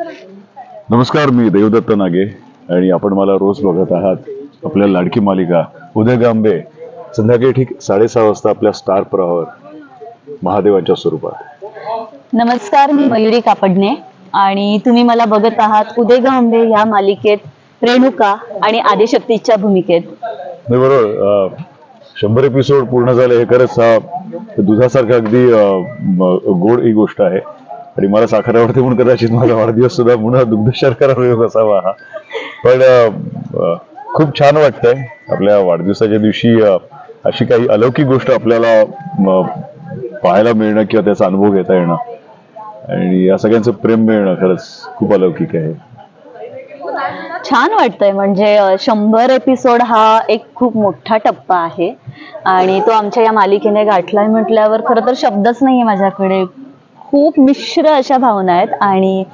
नमस्कार मी देवदत्त नागे आणि आपण मला रोज बघत आहात आपल्या लाडकी मालिका उदय गांबे संध्याकाळी ठीक साडेसहा वाजता आपल्या स्टार प्रवाहावर महादेवांच्या स्वरूपात. नमस्कार मी मयुरी कापडणे आणि तुम्ही मला बघत आहात उदय गांबे या मालिकेत रेणुका आणि आदिशक्तीच्या भूमिकेत. बरोबर शंभर एपिसोड पूर्ण झाले हे खरंच हा दुधासारखं अगदी गोड ही गोष्ट आहे. आणि मला साखर आवडते म्हणून कदाचित माझा वाढदिवस सुद्धा म्हणून हा दुग्ध शर्करा असावा हा. पण खूप छान वाटतंय आपल्या वाढदिवसाच्या दिवशी अशी काही अलौकिक गोष्ट आपल्याला पाहायला मिळणं किंवा त्याचा अनुभव घेता येणं. आणि या सगळ्यांचं प्रेम मिळणं खरंच खूप अलौकिक आहे. छान वाटतंय. म्हणजे शंभर एपिसोड हा एक खूप मोठा टप्पा आहे. आणि तो आमच्या या मालिकेने गाठलाय म्हटल्यावर खरं तर शब्दच नाहीये माझ्याकडे. खूप मिश्र अशा भावना आहेत आणि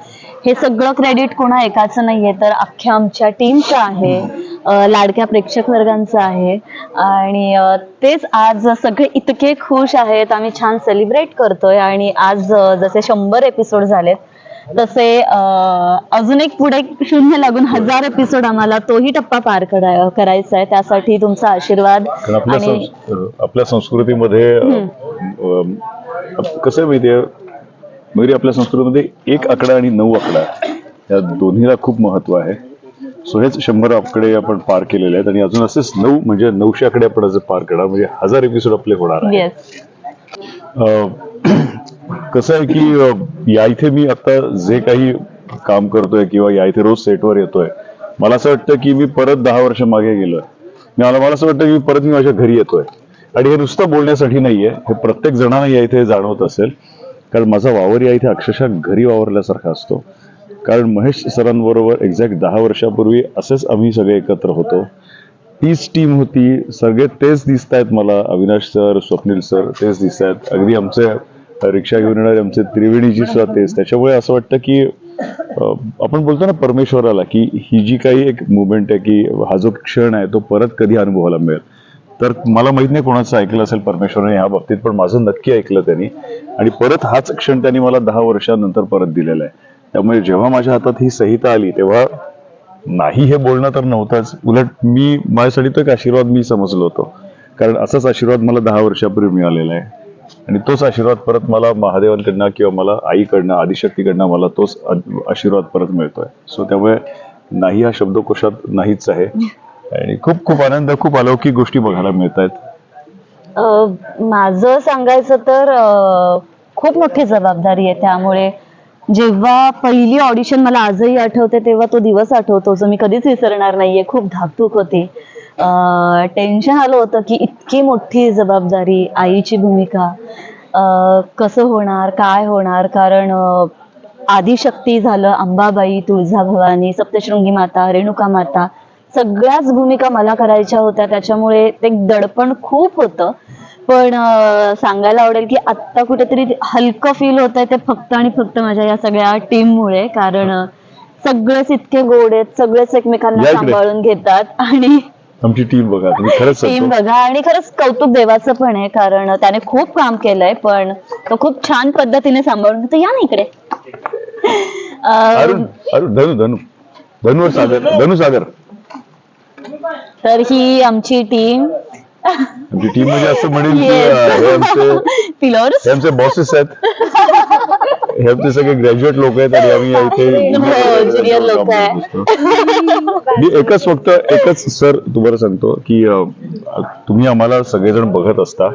हे सगळं क्रेडिट कोणा एकाचं नाहीये तर अख्ख्या आमच्या टीमचं आहे लाडक्या प्रेक्षक वर्गांचं आहे. आणि तेच आज सगळे इतके खुश आहेत आम्ही छान सेलिब्रेट करतोय आणि आज जसे शंभर एपिसोड झालेत तसे अजून एक पुढे शून्य लागून हजार एपिसोड आम्हाला तोही टप्पा पार करा- करायचा आहे. त्यासाठी तुमचा आशीर्वाद आपल्या संस्कृतीमध्ये कसं माहितीये मयुरी आपल्या संस्कृतीमध्ये एक आकडा आणि नऊ आकडा. या दोन्हीला खूप महत्त्व आहे. सो हेच शंभर आकडे आपण पार केलेले आहेत आणि अजून असेच नऊ म्हणजे नऊशे आकडे आपण आज पार करणार. म्हणजे हजार एपिसोड आपले होणार आहे कसं आहे की या इथे मी आता जे काही काम करतोय किंवा या इथे रोज सेटवर येतोय मला असं वाटतं की मी परत दहा वर्ष मागे गेलोय. मला मला असं वाटतं की परत मी माझ्या घरी येतोय. आणि हे नुसतं बोलण्यासाठी नाहीये. हे प्रत्येक जणांना या इथे जाणवत असेल. कारण माझा वावर या इथे अक्षरशः घरी वावरल्यासारखा असतो. कारण महेश सरांबरोबर एक्झॅक्ट दहा वर्षापूर्वी असेच आम्ही सगळे एकत्र होतो. तीच टीम होती. सगळे तेच दिसत आहेत मला. अविनाश सर स्वप्नील सर तेच दिसत आहेत अगदी आमचे रिक्षा घेऊन येणारे आमचे त्रिवेणीजी सुद्धा तेच. त्याच्यामुळे असं वाटतं की आपण बोलतो ना परमेश्वराला की ही जी काही एक मुवमेंट आहे की हा जो क्षण आहे तो परत कधी अनुभवायला मिळेल. तर मला माहीत नाही कोणाचं ऐकलं असेल परमेश्वराने ह्या बाबतीत पण माझं नक्की ऐकलं त्यांनी. आणि परत हाच क्षण त्यांनी मला दहा वर्षानंतर परत दिलेला आहे. त्यामुळे जेव्हा माझ्या हातात ही संहिता आली तेव्हा नाही हे बोलणं तर नव्हतंच. उलट मी माझ्यासाठी तो एक आशीर्वाद मी समजलो होतो. कारण असाच आशीर्वाद मला दहा वर्षापूर्वी मिळालेला आहे. आणि तोच आशीर्वाद परत मला महादेवांकडनं किंवा मला आईकडनं आदिशक्तीकडनं मला तोच आशीर्वाद परत मिळतोय. सो त्यामुळे नाही हा शब्दकोशात नाहीच आहे. आणि खूप खूप आनंद खूप अलौकिक गोष्टी बघायला मिळत आहेत माझं सांगायचं तर अं, खूप मोठी जबाबदारी आहे त्यामुळे. जेव्हा पहिली ऑडिशन मला आजही आठवते तेव्हा तो दिवस आठवतो जो मी कधीच विसरणार नाहीये. खूप धाकधूक होती. टेन्शन आलं होतं की इतकी मोठी जबाबदारी आईची भूमिका. अं, कसं होणार काय होणार? कारण अं, आदिशक्ती झालं अंबाबाई तुळजाभवानी सप्तशृंगी माता रेणुका माता. सगळ्याच भूमिका मला करायच्या होत्या त्याच्यामुळे ते एक दडपण खूप होतं. पण सांगायला आवडेल की आत्ता कुठेतरी हलकं फील होत आहे ते फक्त आणि फक्त माझ्या या सगळ्या टीममुळे कारण सगळेच इतके गोड आहेत सगळेच एकमेकांना. सांभाळून घेतात आणि आमची टीम बघा तुम्ही खरंच टीम बघा आणि खरंच कौतुक देवाचं पण आहे कारण त्याने खूप काम केलंय पण तो खूप छान पद्धतीने सांभाळून घेतो. या ना इकडे. अं, अरुण अरुण धनु धनु. धनुवर सागर धनु सागर तर ही आमची टीम आमची टीम म्हणजे असं म्हणेल की. अं, हे आमचे पिलर्स हे आमचे बॉसेस आहेत. हे आमचे सगळे ग्रॅज्युएट लोक आहेत आणि आम्ही इथे हो, junior लोकं आहे. मी एकच फक्त एकच सर तुम्हाला सांगतो की अं, तुम्ही आम्हाला सगळेजण बघत असता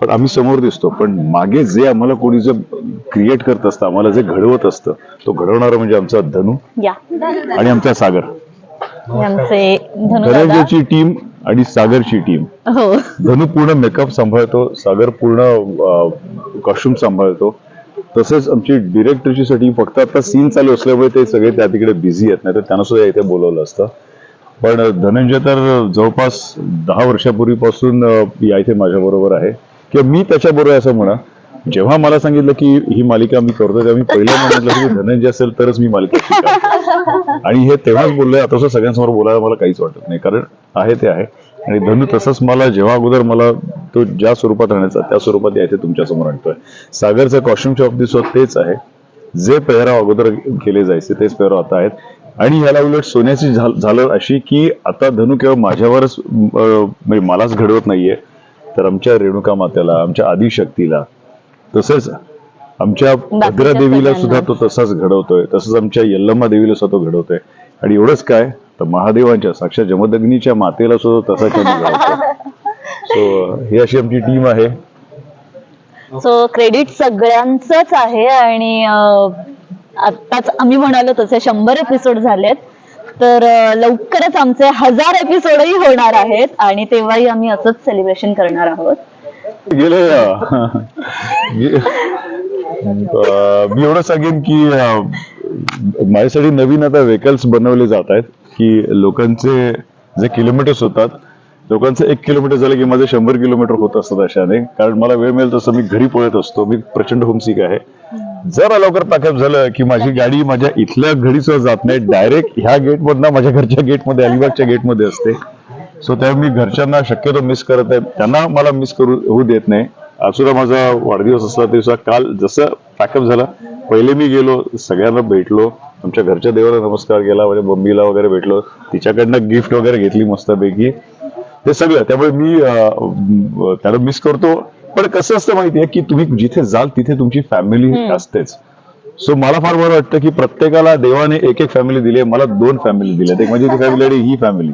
पण आम्ही समोर दिसतो. पण मागे जे आम्हाला कोणी जे क्रिएट करत असतं आम्हाला जे घडवत असतं तो घडवणारा म्हणजे आमचा धनु या. आणि आमचा सागर. धनंजयची टीम आणि सागरची टीम हो. धनु पूर्ण मेकअप सांभाळतो सागर पूर्ण कॉस्ट्युम सांभाळतो. तसेच आमची डिरेक्टरची साठी फक्त आता सीन चालू असल्यामुळे ते सगळे त्या तिकडे बिझी आहेत नाही तर त्यांना सुद्धा इथे बोलवलं असतं. पण धनंजय तर जवळपास दहा वर्षापूर्वीपासून या इथे माझ्या बरोबर आहे. किंवा मी त्याच्याबरोबर असं म्हणा. जेव्हा मला सांगितलं की ही मालिका मी करतोय तेव्हा मी पहिल्यांदा म्हटलं की धनंजय असेल तरच मी मालिका आणि हे तेव्हाच बोललोय आता असं सगळ्यांसमोर बोलायला मला काहीच वाटत नाही कारण आहे ते आहे. आणि धनु तसंच मला जेव्हा अगोदर मला तो ज्या स्वरूपात राहण्याचा त्या स्वरूपात या तुमच्यासमोर आणतोय. सागरचं कॉस्ट्युमच्या शॉप सुद्धा तेच आहे. जे पेहराव अगोदर केले जायचे तेच पेहराव आता आहेत. आणि ह्याला उलट सोन्याची झालं अशी की आता धनु केवळ माझ्यावरच म्हणजे मलाच घडवत नाहीये तर आमच्या रेणुका मात्याला आमच्या आदिशक्तीला तसंच आमच्या भद्रा देवीला सुद्धा तो तसाच घडवतोय. तसंच आमच्या यल्लम्मा देवीला सुद्धा तो घडवतोय. आणि एवढंच काय तर महादेवांच्या साक्षात जमदग्नीच्या मातेला सुद्धा तसाच घडवतोय. सो ही अशी आमची टीम आहे. सो क्रेडिट सगळ्यांचंच आहे आणि अं, आत्ताच आम्ही म्हणालो तसे शंभर एपिसोड झालेत. तर लवकरच आमचे हजार एपिसोडही होणार आहेत आणि तेव्हाही आम्ही असंच सेलिब्रेशन करणार आहोत. गेले मी एवढं सांगेन की माझ्यासाठी नवीन आता व्हेकल्स बनवले जात आहेत की लोकांचे जे किलोमीटर्स होतात लोकांचं एक किलोमीटर झालं की माझे शंभर किलोमीटर होत असतात अशाने. कारण मला वेळ मिळेल तसं मी घरी पळत असतो. मी प्रचंड होमसिक आहे. जरा लवकर ताकद झालं की माझी गाडी माझ्या इथल्या घरी सुद्धा जात नाही. डायरेक्ट ह्या गेट मधनं माझ्या घरच्या गेटमध्ये अलिबागच्या गेटमध्ये असते. सो त्यामुळे मी घरच्यांना शक्यतो मिस करत आहे. त्यांना मला मिस करू होऊ देत नाही. सुद्धा माझा वाढदिवस असला सुद्धा काल जसं पॅकअप झाला पहिले मी गेलो सगळ्यांना भेटलो. आमच्या घरच्या देवाला नमस्कार केला म्हणजे मम्मीला वगैरे भेटलो. तिच्याकडनं गिफ्ट वगैरे घेतली मस्तपैकी. ते सगळं. त्यामुळे मी त्याला मिस करतो. पण कसं असतं माहितीये की तुम्ही जिथे जाल तिथे तुमची फॅमिली असतेच. सो मला फार बरं वाटतं की प्रत्येकाला देवाने एक एक फॅमिली दिली आहे. मला दोन फॅमिली दिल्या एक म्हणजे ती फॅमिली आणि ही फॅमिली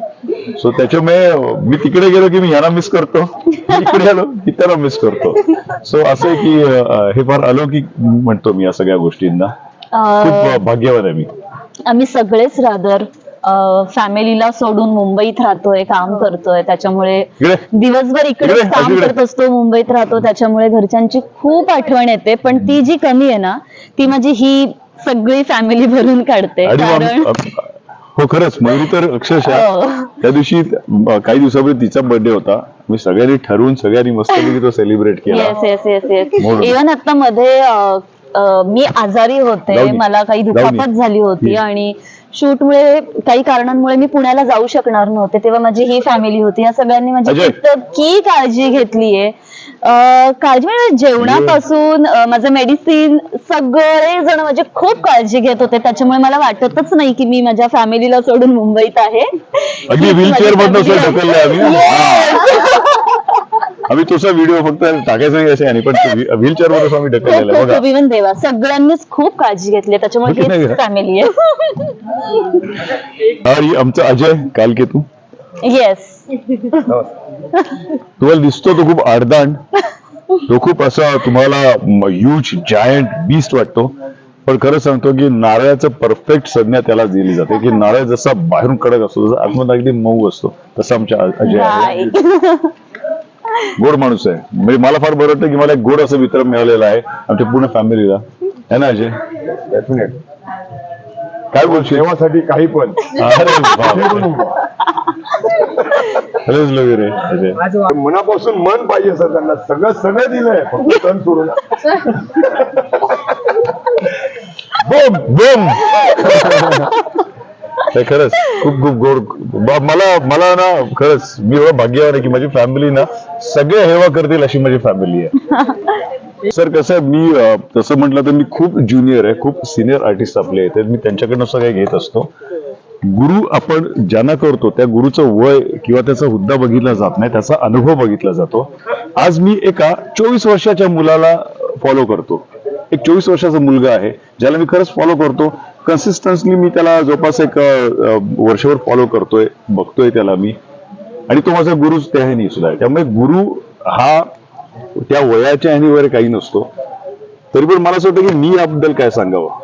सो त्याच्यामुळे मी तिकडे गेलो की मी ह्यांना मिस करतो. इकडे आलो की त्याला मिस करतो. सो असं आहे की हे फार अलौकिक म्हणतो मी या सगळ्या गोष्टींना. खूप भाग्यवान आहे मी. आम्ही सगळेच रादर फॅमिलीला सोडून मुंबईत राहतोय काम करतोय. त्याच्यामुळे दिवसभर इकडे काम. करत असतो मुंबईत राहतो. त्याच्यामुळे घरच्यांची खूप आठवण येते. पण ती जी कमी आहे ना ती माझी ही सगळी फॅमिली भरून काढते. कारण हो खरंच मयुरी तर अक्षरशः हो. त्या दिवशी अं, काही दिवसापूर्वी तिचा बर्थडे होता मी सगळ्यांनी ठरवून सगळ्यांनी मस्तपैकी तो सेलिब्रेट केला येस येस येस येस म्हणून. इव्हन आता मध्ये अ, अ, मी आजारी होते जाऊ दे. मला काही जाऊ दुखापत. झाली होती. आणि शूटमुळे काही कारणांमुळे मी पुण्याला जाऊ शकणार नव्हते. तेव्हा माझी ही फॅमिली होती. या सगळ्यांनी माझी. इतकी काळजी घेतलीये. काळजी म्हणजे जेवणापासून माझं मेडिसिन सगळे जण माझी खूप काळजी घेत होते. त्याच्यामुळे मला वाटतच नाही की मी माझ्या फॅमिलीला सोडून मुंबईत आहे. आम्ही तुझा व्हिडिओ फक्त टाकायचा नाही असे आणि पण व्हीलचेअरमध्ये आम्ही ढकललेला आहे. खूप बघा. खूप इव्हन देवा. सगळ्यांनीच खूप काळजी घेतली त्याच्यामुळे हो की नाही? हेच फॅमिली आहे आणि आमचा अजय काल के तू? येस तुम्हाला दिसतो तो खूप आडदांड. तो खूप असा तुम्हाला ह्यूज जायंट बीस्ट वाटतो. पण खरं सांगतो की नारळाचं परफेक्ट संज्ञा त्याला दिली जाते. की नारळ जसा बाहेरून कडक असतो जसा आतमध्ये अगदी मऊ असतो. तसा आमच्या अजय आहे. गोड माणूस आहे. म्हणजे मला फार बरं वाटतं की मला एक गोड असं मित्र मिळालेलं आहे. आमच्या पूर्ण फॅमिलीला. है ना अजय? डेफिनेट काय बोलशील? देवासाठी काही पण. अरे बापरे. खरंच लगे रे अजय. मनापासून मन पाहिजे सर त्यांना. सगळं सगळं दिलंय. फक्त सण सोडून. बम बम. हे खरंच. खूप खूप गोड. बा- मला मला ना खरंच मी एवढं भाग्यवान आहे की माझी फॅमिली ना सगळे हेवा करतील अशी माझी फॅमिली आहे. सर कसं आहे मी अं, तसं म्हटलं तर मी खूप ज्युनियर आहे खूप सिनियर आर्टिस्ट आपले तर मी त्यांच्याकडनं सगळं घेत असतो. गुरु आपण ज्यांना करतो त्या गुरुचं वय किंवा त्याचा हुद्दा बघितला जात नाही त्याचा अनुभव बघितला जातो. आज मी एका चोवीस वर्षाच्या मुलाला फॉलो करतो. एक चोवीस वर्षाचा मुलगा आहे ज्याला मी खरंच फॉलो करतो. कन्सिस्टन्सली मी त्याला जवळपास एक वर्षभर फॉलो करतोय बघतोय त्याला मी. आणि तो माझा गुरुच त्या ह्यानी सुद्धा आहे. त्यामुळे गुरु हा त्या वयाच्या ह्यानी वगैरे काही नसतो. तरी पण मला असं वाटतं की मी याबद्दल काय सांगावं?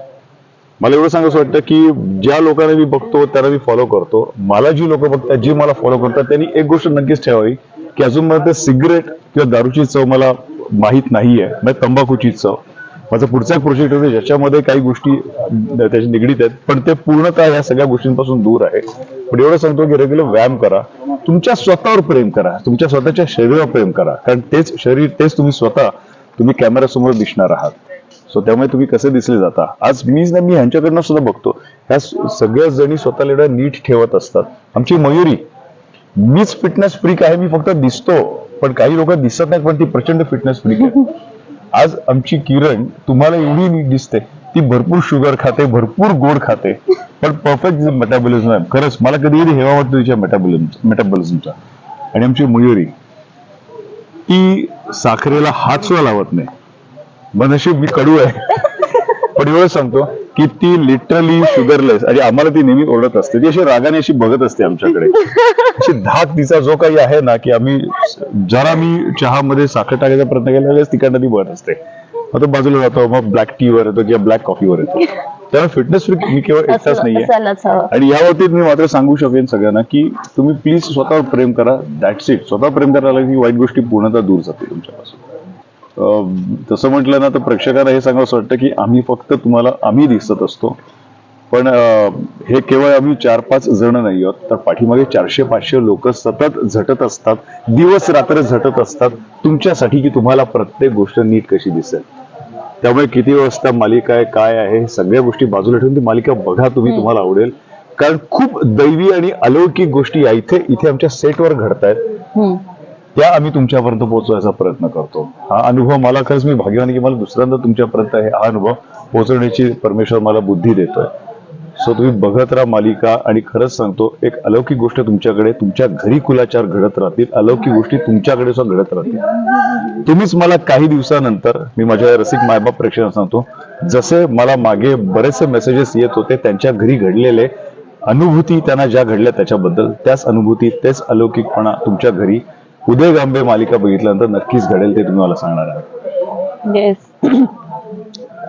मला एवढं सांगायचं वाटतं की ज्या लोकांना मी बघतो त्यांना मी फॉलो करतो. मला जी लोक बघतात जी मला फॉलो करतात त्यांनी एक गोष्ट नक्कीच ठेवावी की अजून मला ते सिगरेट किंवा दारूची चव मला माहीत नाहीये. म्हणजे तंबाखूची चव. माझा पुढचा एक प्रोजेक्ट होता ज्याच्यामध्ये काही गोष्टी त्याच्या निगडीत आहेत. पण ते पूर्णतः या सगळ्या गोष्टींपासून दूर आहे. पण एवढं सांगतो की रेग्युलर व्यायाम करा. तुमच्या स्वतःवर प्रेम करा. तुमच्या स्वतःच्या शरीरावर प्रेम करा. कारण तेच शरीर तेच तुम्ही स्वतः तुम्ही कॅमेऱ्यासमोर दिसणार आहात. सो त्यामुळे तुम्ही कसे दिसले जाता? आज मीच ना मी ह्यांच्याकडनं सुद्धा बघतो. ह्या सगळ्याच सगळ्या जणी स्वतःला एवढ्या नीट ठेवत असतात. आमची मयुरी मीच फिटनेस फ्रीक आहे मी फक्त दिसतो. पण काही लोक दिसत नाहीत पण ती प्रचंड फिटनेस फ्रीक आहे. आज आमची किरण तुम्हाला एवढी नीट दिसते. ती भरपूर शुगर खाते भरपूर गोड खाते. पण परफेक्ट मेटाबॉलिझम आहे. खरंच मला कधी कधी हेवा वाटतो तिच्या मेटाबॉलिझम मेटाबॉलिझमचा आणि आमची मयुरी ती साखरेला हात सुद्धा लावत नाही. मग मी कडू आहे. पण एवढं सांगतो. की ती लिटरली शुगरलेस आणि आम्हाला ती नेहमी ओरडत असते. ती अशी रागाने अशी बघत असते आमच्याकडे. अशी धाक तिचा जो काही आहे ना की आम्ही जरा मी चहामध्ये साखर टाकायचा प्रयत्न केला तिकडनं ती बघत असते. मग तो बाजूला जातो मग ब्लॅक टीवर येतो किंवा ब्लॅक कॉफीवर येतो. त्यामुळे फिटनेस मी केवळ एकटाच नाहीये. आणि या बाबतीत मी मात्र सांगू शकेन सगळ्यांना की तुम्ही प्लीज स्वतःवर प्रेम करा दॅट्स इट स्वतः प्रेम करायला की वाईट गोष्टी पूर्णतः दूर जातील तुमच्यापासून. तसं म्हटलं ना तर प्रेक्षकांना हे सांगावं असं वाटतं की आम्ही फक्त तुम्हाला आम्ही दिसत असतो. पण हे केवळ आम्ही चार पाच जण नाही आहोत तर पाठीमागे चारशे पाचशे लोक सतत झटत असतात दिवस रात्र झटत असतात. तुमच्यासाठी की तुम्हाला प्रत्येक गोष्ट नीट कशी दिसेल? त्यामुळे किती वाजता मालिका आहे काय आहे सगळ्या गोष्टी बाजूला ठेवून ती मालिका बघा तुम्ही तुम्हाला आवडेल. कारण खूप दैवी आणि अलौकिक गोष्टी या इथे इथे आमच्या सेटवर घडतायत. हम्म. त्या आम्ही तुमच्यापर्यंत पोहोचवायचा प्रयत्न करतो. हा अनुभव मला खरंच मी भाग्यवान की मला दुसऱ्यांदा तुमच्यापर्यंत हे हा अनुभव पोहोचवण्याची परमेश्वर मला बुद्धी देतोय. सो तुम्ही बघत राहा मालिका आणि खरंच सांगतो एक अलौकिक गोष्ट तुमच्याकडे तुमच्या घरी कुलाचार घडत राहतील. अलौकिक गोष्टी तुमच्याकडे सुद्धा घडत राहतील. तुम्हीच मला काही दिवसानंतर मी माझ्या रसिक मायबाप प्रेक्षकांना सांगतो जसे मला मागे बरेचसे मेसेजेस येत होते त्यांच्या घरी घडलेले अनुभूती त्यांना ज्या घडल्या त्याच्याबद्दल त्याच अनुभूती तेच अलौकिकपणा तुमच्या घरी उदय गांभे मालिका बघितल्यानंतर नक्कीच घडेल ते तुम्ही मला सांगणार आहात. येस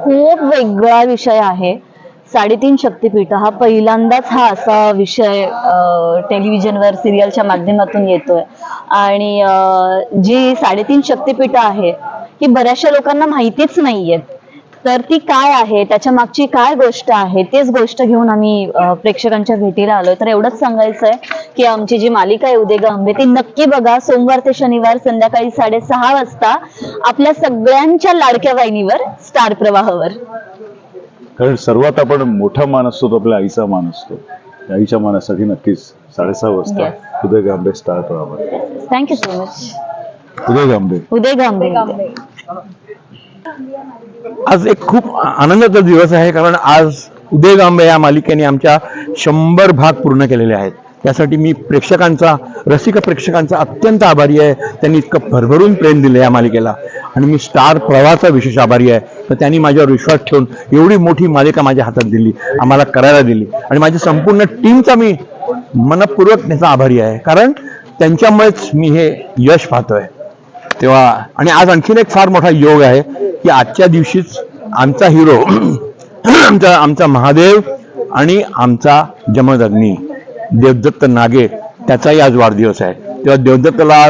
खूप वेगळा विषय आहे. साडेतीन शक्तीपीठ हा पहिल्यांदाच हा असा विषय टेलिव्हिजनवर सिरियलच्या माध्यमातून येतोय. आणि जी साडेतीन शक्तीपीठ आहे ही बऱ्याचशा लोकांना माहितीच नाहीयेत तर ती काय आहे त्याच्या मागची काय गोष्ट आहे तेच गोष्ट घेऊन आम्ही प्रेक्षकांच्या भेटीला आलोय. तर एवढंच सांगायचं आहे की आमची जी मालिका आहे उदय गांबे ती नक्की बघा. सोमवार ते शनिवार संध्याकाळी साडेसहा वाजता आपल्या सगळ्यांच्या लाडक्या वाहिनीवर स्टार प्रवाहावर. कारण सर्वात आपण मोठा मान असतो तो आपल्या आईचा मान असतो आईच्या मानासाठी नक्कीच साडेसहा वाजता. उदय गांबे स्टार्ट व्हावं thank you so much Uday Gambe Uday Gambe आज एक खूप आनंदाचा दिवस आहे कारण आज उदय गांबे या मालिकेने आमच्या शंभर भाग पूर्ण केलेले आहेत. त्यासाठी मी प्रेक्षकांचा रसिक प्रेक्षकांचा अत्यंत आभारी आहे. त्यांनी इतकं भरभरून प्रेम दिलं या मालिकेला. आणि मी स्टार प्रवाहाचा विशेष आभारी आहे. तर त्यांनी माझ्यावर विश्वास ठेवून एवढी मोठी मालिका माझ्या हातात दिली आम्हाला करायला दिली. आणि माझ्या संपूर्ण टीमचा मी मनपूर्वक त्याचा आभारी आहे. कारण त्यांच्यामुळेच मी हे यश पाहतोय. तेव्हा आणि आज आणखीन एक फार मोठा योग आहे की आजच्या दिवशीच आमचा हिरो आमचा आमचा महादेव आणि आमचा जमदग्नी. देवदत्त नागे त्याचाही आज वाढदिवस आहे. तेव्हा देवदत्तला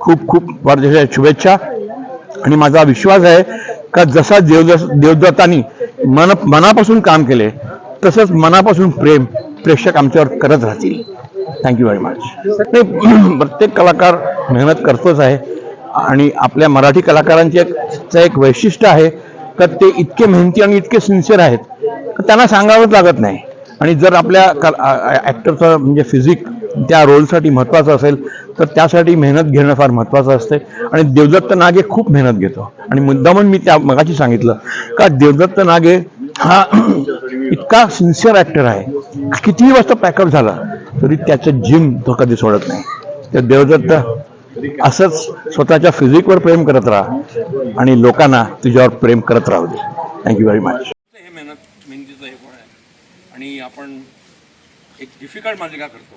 खूप खूप वाढदिवसाच्या शुभेच्छा. आणि माझा विश्वास आहे का जसा देवदत्त देवदत्तानी मन मनापासून काम केले तसंच मनापासून प्रेम प्रेक्षक आमच्यावर करत राहतील. थँक्यू व्हेरी मच नाही प्रत्येक कलाकार मेहनत करतोच आहे. आणि आपल्या मराठी कलाकारांचे एक एक वैशिष्ट्य आहे का ते इतके मेहनती आणि इतके सिन्सिअर आहेत. त्यांना सांगावंच लागत नाही. आणि जर आपल्या ॲक्टरचं म्हणजे फिजिक त्या रोलसाठी महत्त्वाचं असेल तर त्यासाठी मेहनत घेणं फार महत्त्वाचं असते. आणि देवदत्त नागे खूप मेहनत घेतो. आणि मुद्दामून मी त्या मगाशी सांगितलं का देवदत्त नागे हा इतका सिन्सिअर ॲक्टर आहे. कितीही वाजता पॅकअप झाला तरी त्याचं जिम तो कधी सोडत नाही. तर देवदत्त असंच स्वतःच्या फिजिकवर प्रेम करत राहा आणि लोकांना तुझ्यावर प्रेम करत राहू दे. थँक्यू व्हेरी मच हे मेहनत मेहनतीचं हे पण आहे आणि आपण एक डिफिकल्ट मालिका करतो.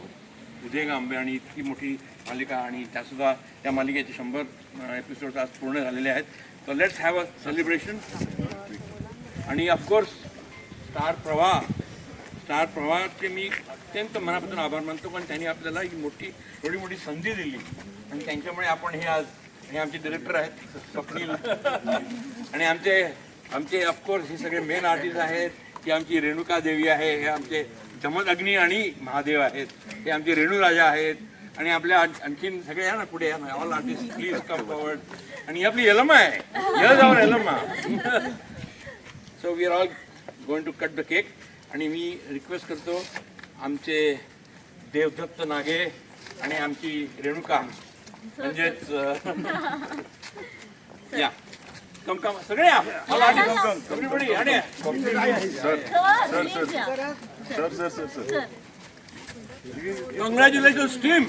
उदय गांबे आणि इतकी मोठी मालिका आणि त्यासुद्धा त्या मालिकेचे शंभर एपिसोड आज पूर्ण झालेले आहेत. तर लेट्स हॅव अ सेलिब्रेशन आणि of course star Pravah star प्रवाहाचे मी अत्यंत मनापासून आभार मानतो कारण त्यांनी आपल्याला ही मोठी थोडी मोठी संधी दिली. आणि त्यांच्यामुळे आपण हे आज हे आमचे डिरेक्टर आहेत स्वप्नील. आणि आमचे आमचे ऑफकोर्स हे सगळे मेन आर्टिस्ट आहेत. ही आमची रेणुका देवी आहे हे आमचे जमद अग्नी आणि महादेव आहेत. हे आमचे रेणुराजा आहेत. आणि आपल्या आण- आणखीन सगळे या ना पुढे या ना all artist please come forward आणि ही आपली यलमा आहे. Yes our Yalma. So we are all going to cut the cake आणि मी रिक्वेस्ट करतो आमचे देवदत्त नागे आणि आमची रेणुका. म्हणजेच या. कम कम सगळे या. मला आणि कम कम एव्हरीबडी आणि कॉंग्रॅच्युलेशन टीम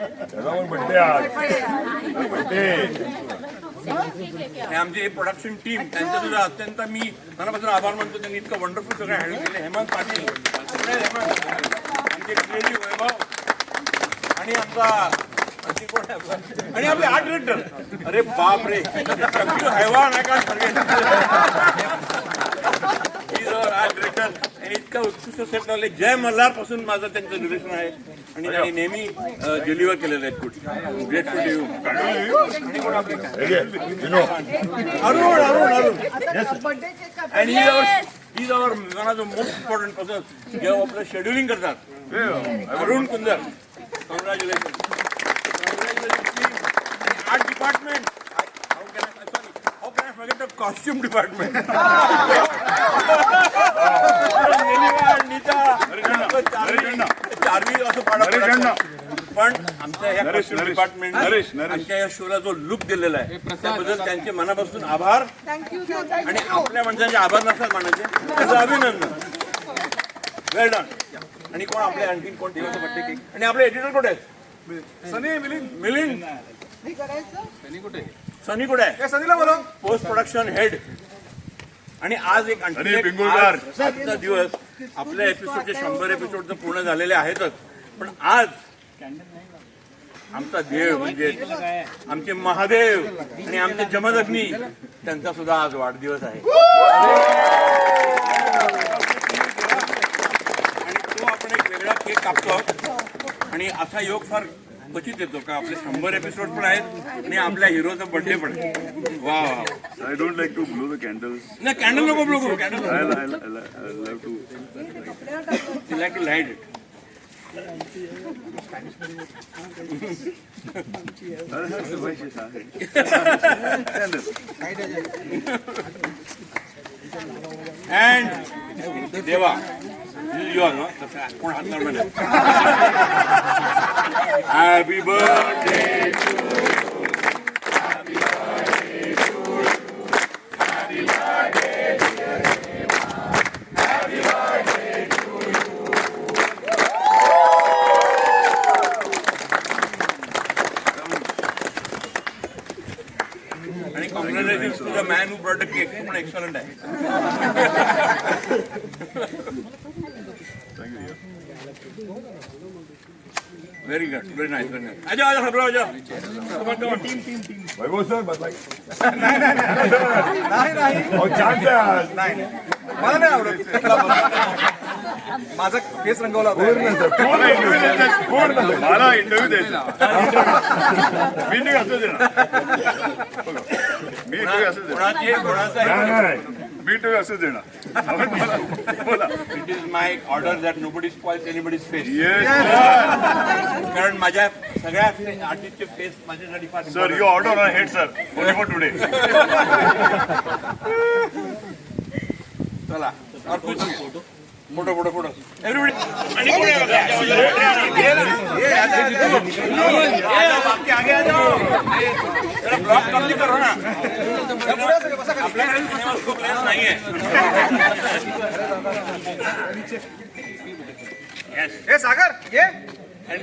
त्याचा म्हणते आज. म्हणते आणि आमची प्रोडक्शन टीम त्यांचं सुद्धा अत्यंत मी मनापासून आभार मानतो. त्यांनी इतकं वंडरफुल सगळं हँडल केलं. हेमंत पाटील. हेमंत. आमचे क्रिएटिव्ह वैभव. आणि आमचा आणि आपले आर्ट डिरेक्टर अरे बाप रे हैवान आहे का? आर्ट डिरेक्टर आणि इतका उत्कृष्ट सेट लावले जय मल्हारपासून माझं त्यांचं डिरेक्शन आहे. आणि त्यांनी नेहमी डिलिव्हर केलेलं आहे good great to you Arun Arun Arun. आणि ही our he's our one of the most important person. जे आपलं शेड्युलिंग करतात. Arun Kundar. Congratulation art department how can I sorry how can I forget the costume department Charvi असं पाडा पण आमच्या या नरेश, कॉस्ट्युम नरेश. डिपार्टमेंट नरेश, नरेश. आमच्या या शोला जो लुक दिलेला आहे त्याबद्दल त्यांचे मनापासून आभार. आणि आपल्या माणसांचे आभार नसतात मानायचे. त्याचं अभिनंदन. वेल डन आणि कोण आपले आणखीन कोण दिवस केक? आणि आपले एडिटर कुठे आहेत? सनी मिलिंद. मिलिंद. सनी कुठे आहे? सनीला बोला पोस्ट प्रोडक्शन हेड आणि आज एक आणखी आजचा दिवस आपल्या एपिसोडचे शंभर एपिसोड तर पूर्ण झालेले आहेतच. पण आज आमचा देव म्हणजे आमचे महादेव आणि आमचे जमदग्नी त्यांचा सुद्धा आज वाढदिवस आहे. आणि तो आपण एक वेगळा केक कापतो. आणि असा योग फार क्वचित येतो का आपले शंभर एपिसोड पण आहेत आणि आपल्या हिरोचा बर्थडे पण आहे. वा I don't like to blow the candles. नाही कॅन्डल नको ब्लो करू candle have to. Like to light it Happy birthday to you. Happy birthday to you. Happy birthday, dear Happy birthday to you. Congratulations to the man who brought the cake. Excellent. Thank you. Very good very nice very nice आजा आजा हबरा आजा come on come on team team team Vaibhav sir बदलाय नाही नाही. अहो, chance आहे. आज. मला नाही आवडत. माझा केस रंगवला होता. द्यायचा, पूर्ण सर. मला इंटरव्ह्यू द्यायचा. मी नाही असं देणार. मी इंटरव्ह्यू असं देणार. इंटरव्ह्यू असंच देणार. बोला it is my order that nobody spoils anybody's face कारण माझ्या सगळ्या आर्टिस्टचे फेस माझ्यासाठी फार sir you order on head sir for today चला. फोटो फोटो एवरीबडी आणि. जरा ब्लॉक कमी करो ना आपल्याकडे सिनेमा खूप लेस नाहीये Yes. ए सागर ये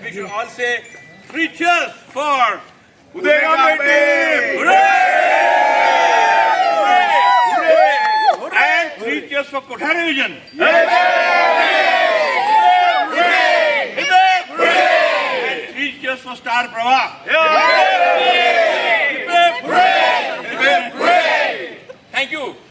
we should all say three cheers for Uday गांबेटे and three cheers for Star Kothari Vision. thank you